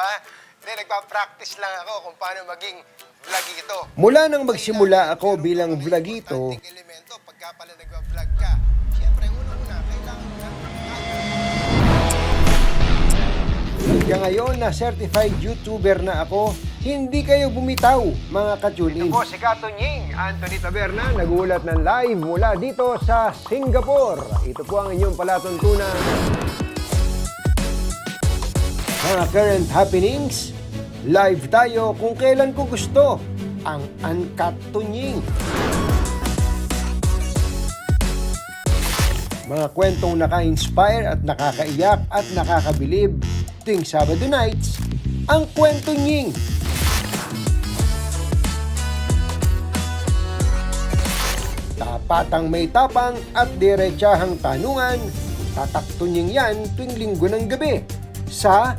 ha. Hindi, nagpa-practice lang ako kung paano maging vlogito. Mula nang magsimula ako bilang vlogito, elemento pagka pala nagva-vlog ka. Siyempre, unang-una, kailangan mo ng hanggang ngayon na certified YouTuber na ako, hindi kayo bumitaw, mga katulin. Ako si Kato Nying, Anthony Taberna, nagulat ng live mula dito sa Singapore. Ito po ang inyong palatuntunan. Mga current happenings, live tayo kung kailan ko gusto. Ang Uncut Tunying. Mga kwentong naka-inspire at nakakaiyak at nakakabilib tuwing Sabado nights, ang kwento nying. Tapatang may tapang at diretsahang tanungan, tataktunying yan tuwing linggo ng gabi sa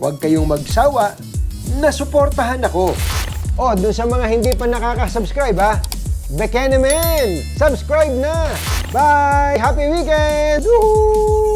huwag kayong magsawa na suportahan ako. O, dun sa mga hindi pa nakaka-subscribe ha, Bekenemen! Subscribe na! Bye! Happy weekend! Woohoo!